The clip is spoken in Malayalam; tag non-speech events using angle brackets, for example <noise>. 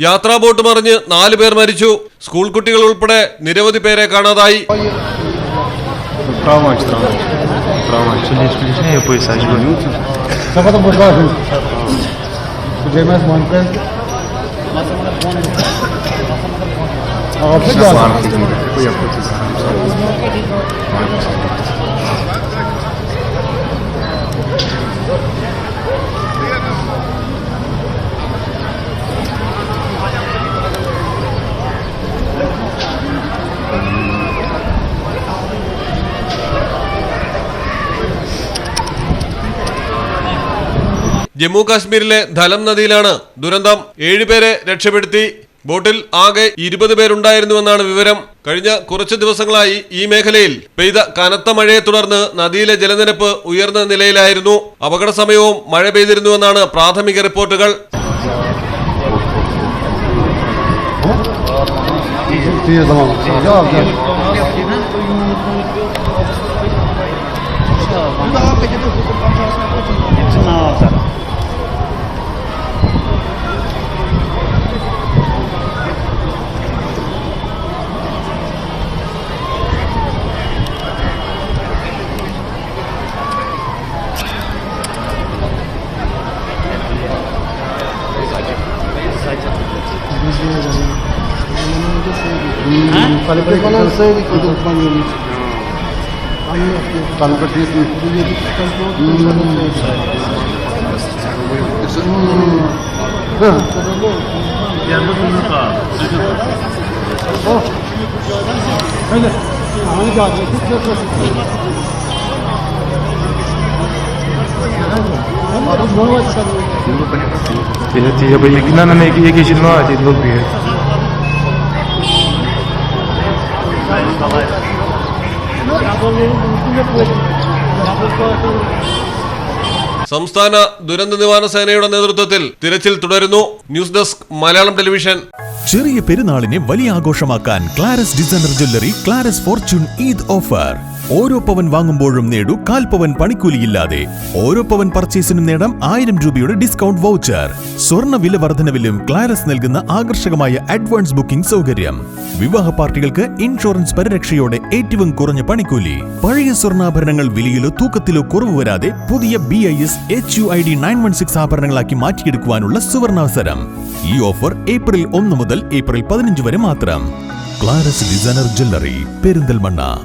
യാത്രാ ബോട്ട് മറിഞ്ഞ് നാലു പേർ മരിച്ചു സ്കൂൾ കുട്ടികൾ ഉൾപ്പെടെ നിരവധി പേരെ കാണാതായി. ജമ്മു കാശ്മീരിലെ ധലം നദിയിലാണ് ദുരന്തം. ഏഴുപേരെ രക്ഷപ്പെടുത്തി. ബോട്ടിൽ ആകെ ഇരുപത് പേരുണ്ടായിരുന്നുവെന്നാണ് വിവരം. കഴിഞ്ഞ കുറച്ച് ദിവസങ്ങളായി ഈ മേഖലയിൽ പെയ്ത കനത്ത മഴയെ തുടർന്ന് നദിയിലെ ജലനിരപ്പ് ഉയർന്ന നിലയിലായിരുന്നു. അപകട സമയവും മഴ പെയ്തിരുന്നുവെന്നാണ് പ്രാഥമിക റിപ്പോർട്ടുകൾ. <laughs> Falei pra ele que eu não sei de quando eu falei isso. Tá no perfil aqui. Öyle. Aynı galiba. Çok güzel Adam ne var sanırım? 제가 얘기나는 얘기 얘기 싫어 아직 너 비해. സംസ്ഥാന ദുരന്ത നിവാരണ സേനയുടെ നേതൃത്വത്തിൽ തിരച്ചിൽ തുടരുന്നു. News desk Malayalam television. ചെറിയ പെരുന്നാളിനെ വലിയ ആഘോഷമാക്കാൻ Claras designer jewellery Claras fortune Eid offer. ഓരോ പവൻ വാങ്ങുമ്പോഴും നേടൂ കാൽ പവൻ പണിക്കൂലിയില്ലാതെ. ഓരോ പവൻ പർച്ചേസിനും നേടാം ആയിരം രൂപയുടെ ഡിസ്കൗണ്ട് വൗച്ചർ. സ്വർണ വില വർധനവിലും ക്ലാരസ് നൽകുന്ന ആകർഷകമായ അഡ്വാൻസ് ബുക്കിംഗ് സൗകര്യം. വിവാഹ പാർട്ടികൾക്ക് ഇൻഷുറൻസ് പരിരക്ഷയോടെ ഏറ്റവും കുറഞ്ഞ പണിക്കൂലി. പഴയ സ്വർണാഭരണങ്ങൾ വിലയിലോ തൂക്കത്തിലോ കുറവ് വരാതെ പുതിയ B I S H U I D nine one six ആഭരണങ്ങളാക്കി മാറ്റിയെടുക്കുവാനുള്ള സുവർണാവസരം. ഈ ഓഫർ ഏപ്രിൽ ഒന്ന് മുതൽ ഏപ്രിൽ പതിനഞ്ച് വരെ മാത്രം. Claras designer jewellery Perinthalmanna.